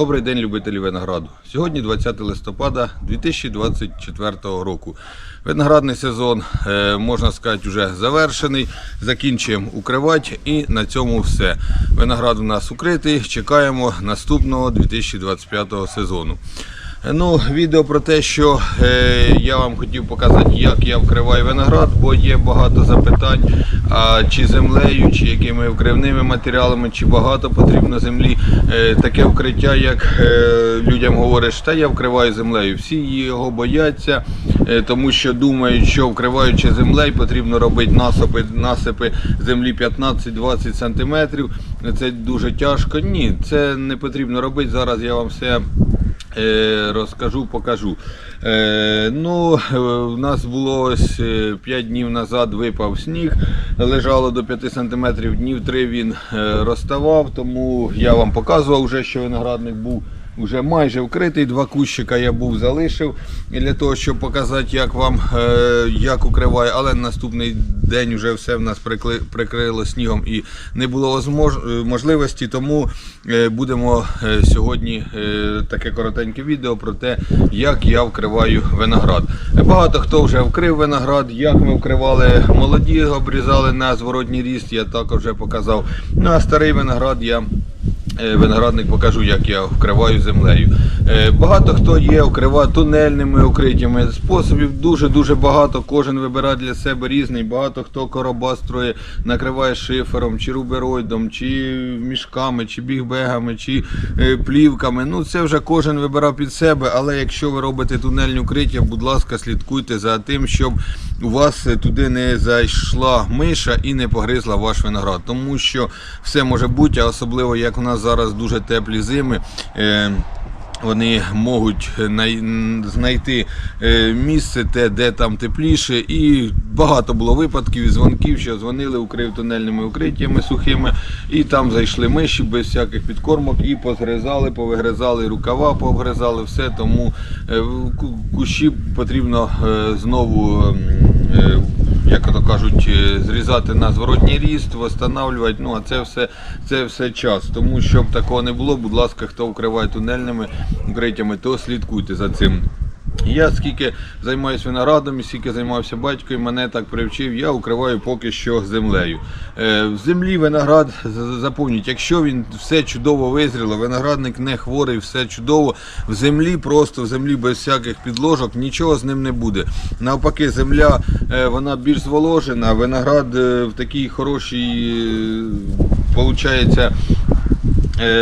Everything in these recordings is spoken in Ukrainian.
Добрий день, любителі винограду. Сьогодні 20 листопада 2024 року. Виноградний сезон, е, можна сказати, вже завершений. Закінчуємо укривати і на цьому все. Виноград у нас укритий. Чекаємо наступного 2025 сезону. Ну, відео про те, що е, я вам хотів показати, як я вкриваю виноград, бо є багато запитань, а чи землею, чи якими вкривними матеріалами, чи багато потрібно землі. Е, таке вкриття, як е, людям говориш, та я вкриваю землею. Всі його бояться, е, тому що думають, що вкриваючи землею, потрібно робити насипи, насипи землі 15-20 см. Це дуже тяжко. Ні, це не потрібно робити. Зараз я вам все. Е, розкажу, покажу. Е, ну, У в нас було ось 5 днів назад випав сніг, лежало до 5 см, днів 3 він е, розставав, тому я вам показував вже, що виноградник був вже майже вкритий. Два кущика я був залишив для того, щоб показати, як вам е, як укриває, але наступний день вже все в нас прикрило снігом і не було е, можливості, тому е, будемо сьогодні таке коротеньке відео про те, як я вкриваю виноград. Багато хто вже вкрив виноград, як ми вкривали молоді, обрізали на зворотній ріст, я також вже показав. Ну а старий виноград я. Е, Виноградник покажу, як я вкриваю землею. Е, Багато хто є, вкриває тунельними укриттями. Способів дуже-дуже багато. Кожен вибирає для себе різний. Багато хто короба строє, накриває шифером, чи рубероїдом, чи мішками, чи бігбегами, чи е, плівками. Ну це вже кожен вибирав під себе. Але якщо ви робите тунельні укриття, будь ласка, слідкуйте за тим, щоб у вас туди не зайшла миша і не погризла ваш виноград. Тому що все може бути, а особливо як у нас зараз дуже теплі зими. е, вони можуть най- знайти е, місце, те, де там тепліше, і багато було випадків і дзвонків, що дзвонили, укрив тунельними укриттями сухими, і там зайшли миші без всяких підкормок і позгризали, повигризали рукава, повгризали все. Тому е, кущі потрібно знову. Як то кажуть, е, зрізати на зворотній ріст, встановлювати. Ну а це все, це все час. Тому щоб такого не було, будь ласка, хто вкриває тунельними укриттями, то слідкуйте за цим. Я скільки займаюся виноградом скільки займався батько, і мене так привчив, я укриваю поки що землею. Е, в землі виноград з- запомніть, якщо він все чудово визріло, виноградник не хворий, все чудово. В землі, просто в землі без всяких підложок, нічого з ним не буде. Навпаки, земля е, вона більш зволожена, виноград е, в такій хорошій, е,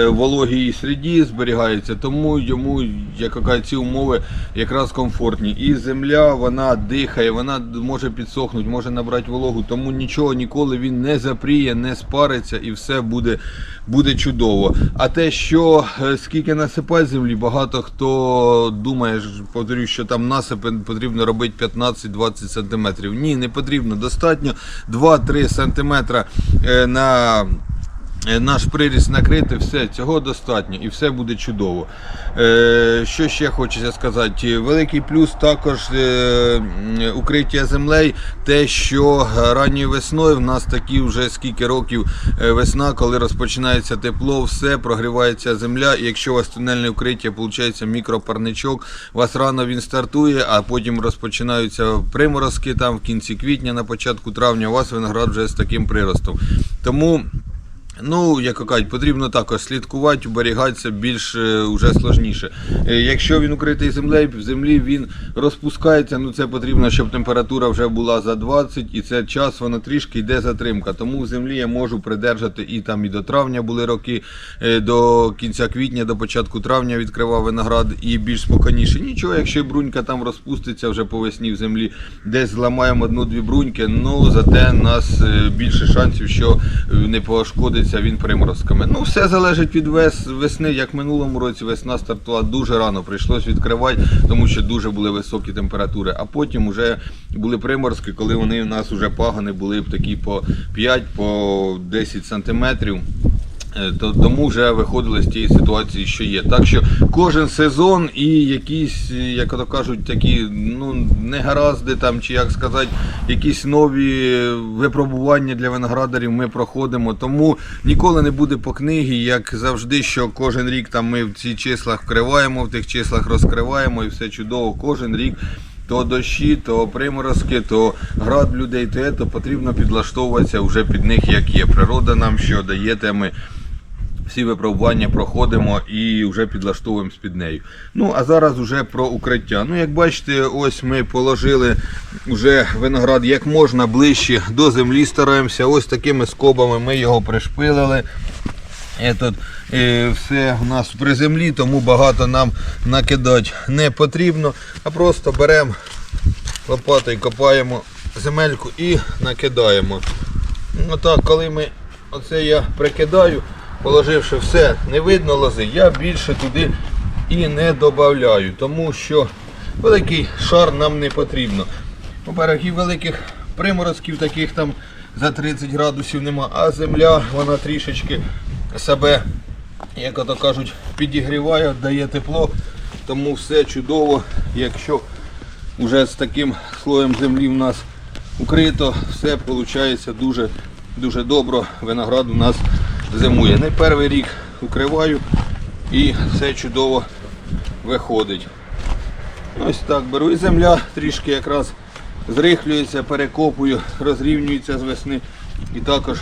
вологій середі зберігається, тому йому як ці умови якраз комфортні. І земля вона дихає, вона може підсохнути, може набрати вологу, тому нічого ніколи він не запріє, не спариться і все буде, буде чудово. А те, що е, скільки насипати землі, багато хто думає, ж, що там насипи потрібно робити 15-20 см. Ні, не потрібно. Достатньо 2-3 см е, на Е, наш приріст накрити, все, цього достатньо і все буде чудово. Е, що ще хочеться сказати? Великий плюс також е, укриття землею, те, що ранньою весною в нас такі вже скільки років е, весна, коли розпочинається тепло, все прогрівається земля. І якщо у вас тунельне укриття, виходить мікропарничок, у вас рано він стартує, а потім розпочинаються приморозки там в кінці квітня, на початку травня, у вас виноград вже з таким приростом. Тому. Ну, як кажуть, потрібно також слідкувати, оберігатися більш е, уже сложніше. Е, Якщо він укритий землею, в землі він розпускається, ну це потрібно, щоб температура вже була за 20 і це час, воно трішки йде затримка. Тому в землі я можу придержати і там і до травня були роки, е, до кінця квітня, до початку травня відкривав виноград і більш спокійніше. Нічого, якщо брунька там розпуститься вже по весні в землі, десь зламаємо одну-дві бруньки, ну зате нас більше шансів, що не пошкодиться він приморозками. Ну, все залежить від вес, весни, як в минулому році весна стартувала дуже рано, прийшлось відкривати, тому що дуже були високі температури. А потім вже були приморозки, коли вони у нас вже пагани були такі по 5, по 10 сантиметрів. Е, то тому вже виходили з тієї ситуації, що є. Так що кожен сезон і якісь, е, як то кажуть, такі ну негаразди там, чи як сказати, якісь нові випробування для виноградарів ми проходимо. Тому ніколи не буде по книгі, як завжди, що кожен рік там ми в ці числах вкриваємо, в тих числах розкриваємо і все чудово. Кожен рік. То дощі, то приморозки, то град людей, то, то потрібно підлаштовуватися вже під них, як є. Природа нам що дає, те ми всі випробування проходимо і вже підлаштовуємось під нею. Ну, а зараз вже про укриття. Ну, як бачите, ось ми положили вже виноград як можна ближче до землі стараємося. Ось такими скобами ми його пришпилили. Этот, е, все у нас при землі, тому багато нам накидати не потрібно, а просто беремо лопатою, копаємо земельку і накидаємо. Отак, коли ми оце я прикидаю, положивши все, не видно лози, я більше туди і не додаю, тому що великий шар нам не потрібно. По-перше, великих приморозків таких там за 30 градусів нема, а земля вона трішечки себе, як ото кажуть, підігріває, дає тепло, тому все чудово, якщо вже з таким слоєм землі в нас укрито, все виходить дуже, дуже добре. Виноград у нас зимує. Не перший рік укриваю і все чудово виходить. Ось так беру і земля трішки якраз зрихлюється, перекопую, розрівнюється з весни. І також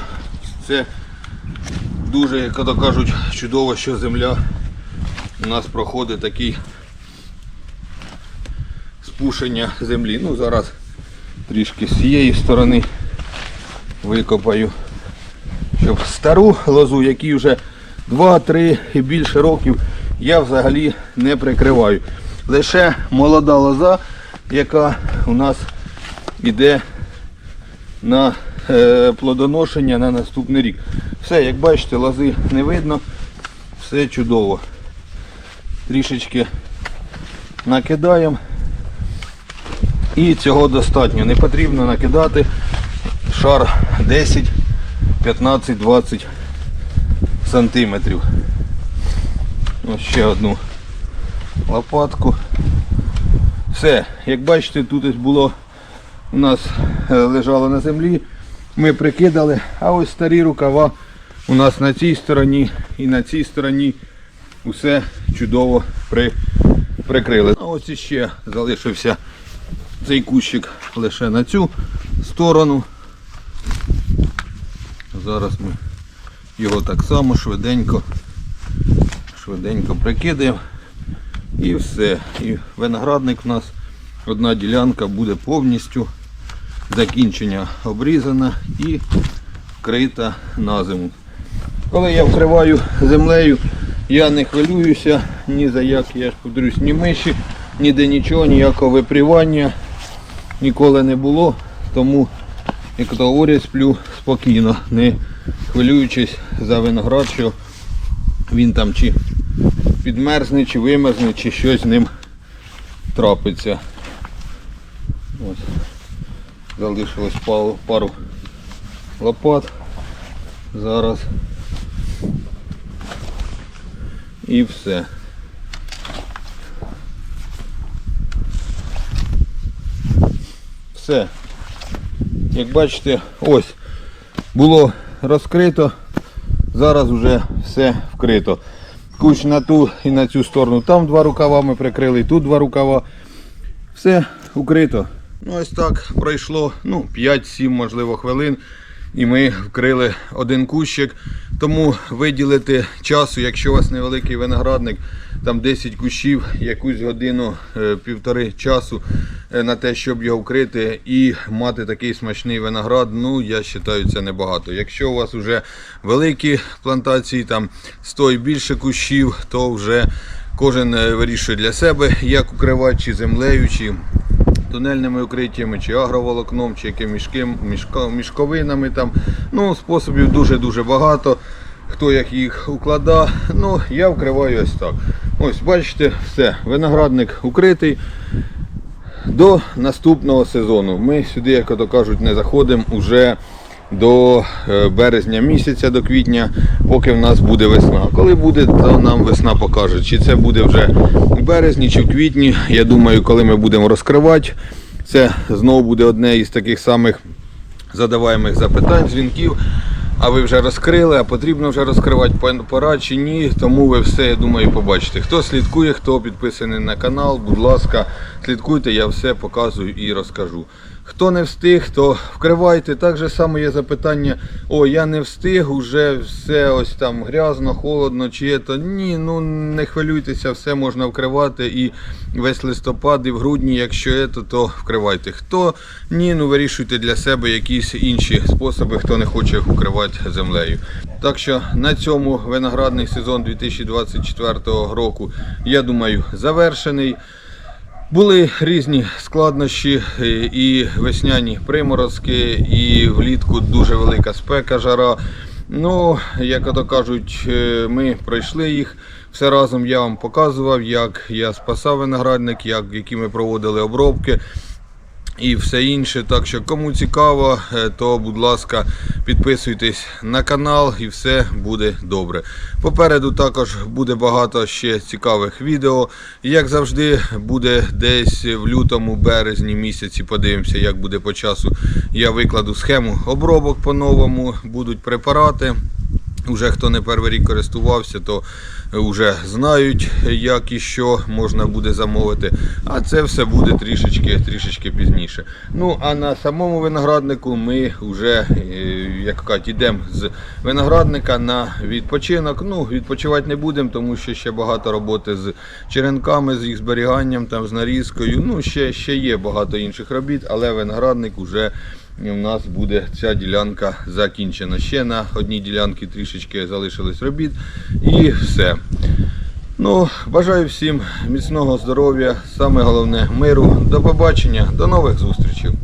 це дуже, як то кажуть, чудово, що земля у нас проходить такий спушення землі. Ну зараз трішки з цієї сторони викопаю, щоб стару лозу, які вже 2-3 і більше років, я взагалі не прикриваю. Лише молода лоза, яка у нас йде на е, плодоношення на наступний рік. Все, як бачите, лози не видно, все чудово. Трішечки накидаємо. І цього достатньо. Не потрібно накидати шар 10, 15, 20 сантиметрів. Ось ще одну лопатку. Все, як бачите, тут було у нас е, лежало на землі. Ми прикидали, а ось старі рукава у нас на цій стороні і на цій стороні усе чудово при, прикрили. А ось іще залишився цей кущик лише на цю сторону. Зараз ми його так само швиденько, швиденько прикидаємо. І все. І виноградник у нас одна ділянка буде повністю закінчення обрізана і вкрита на зиму. Коли я вкриваю землею, я не хвилююся ні за як, я ж повторюсь, ні миші, ніде нічого, ніякого випрівання ніколи не було. Тому, як то говорять, сплю спокійно, не хвилюючись за виноград, що він там чи підмерзне, чи вимерзне, чи щось з ним трапиться. Ось. Залишилось пару, лопат. Зараз. І все. Все. Як бачите, ось було розкрито, зараз вже все вкрито. Куч на ту і на цю сторону. Там два рукава ми прикрили, тут два рукава. Все укрито. Ну ось так пройшло ну, 5-7 можливо хвилин. І ми вкрили один кущик. Тому виділити часу, якщо у вас невеликий виноградник, там 10 кущів, якусь годину, е, півтори часу е, на те, щоб його вкрити і мати такий смачний виноград, ну я вважаю, це небагато. Якщо у вас вже великі плантації, там 100 і більше кущів, то вже кожен е, вирішує для себе, як укривати, чи землею, чи тунельними укриттями, чи агроволокном, чи яким мішким, мішко, мішковинами. Там. Ну, способів дуже-дуже багато. Хто як їх укладає. Ну, я вкриваю ось так. Ось, бачите, все, виноградник укритий. До наступного сезону. Ми сюди, як то кажуть, не заходимо уже до е, березня місяця, до квітня, поки в нас буде весна. Коли буде, то нам весна покаже, чи це буде вже в березні чи в квітні. Я думаю, коли ми будемо розкривати, це знову буде одне із таких самих задаваємих запитань, дзвінків. А ви вже розкрили, а потрібно вже розкривати пора чи ні, тому ви все, я думаю, побачите. Хто слідкує, хто підписаний на канал, будь ласка, слідкуйте, я все показую і розкажу. Хто не встиг, то вкривайте. Так же само є запитання, о, я не встиг, уже все ось там грязно, холодно, чи то. Ні, ну не хвилюйтеся, все можна вкривати і весь листопад, і в грудні, якщо є, то, вкривайте. Хто ні, ну вирішуйте для себе якісь інші способи, хто не хоче укривати землею. Так що на цьому виноградний сезон 2024 року, я думаю, завершений. Були різні складнощі е, і весняні приморозки, і влітку дуже велика спека, жара. Ну, як ото кажуть, е, ми пройшли їх. Все разом я вам показував, як я спасав виноградник, як, які ми проводили обробки і все інше. Так що кому цікаво, е, то будь ласка, підписуйтесь на канал і все буде добре. Попереду також буде багато ще цікавих відео. Як завжди, буде десь в лютому, березні місяці. Подивимося, як буде по часу. Я викладу схему обробок по-новому, будуть препарати. Уже хто не перший рік користувався, то вже знають, як і що можна буде замовити. А це все буде трішечки, трішечки пізніше. Ну а на самому винограднику ми вже е, як кажуть, йдемо з виноградника на відпочинок. Ну, відпочивати не будемо, тому що ще багато роботи з черенками, з їх зберіганням, там, з нарізкою. Ну, ще, ще є багато інших робіт, але виноградник вже у нас буде ця ділянка закінчена. Ще на одній ділянці трішечки залишилось робіт і все. Ну, бажаю всім міцного здоров'я, саме головне миру. До побачення, до нових зустрічей.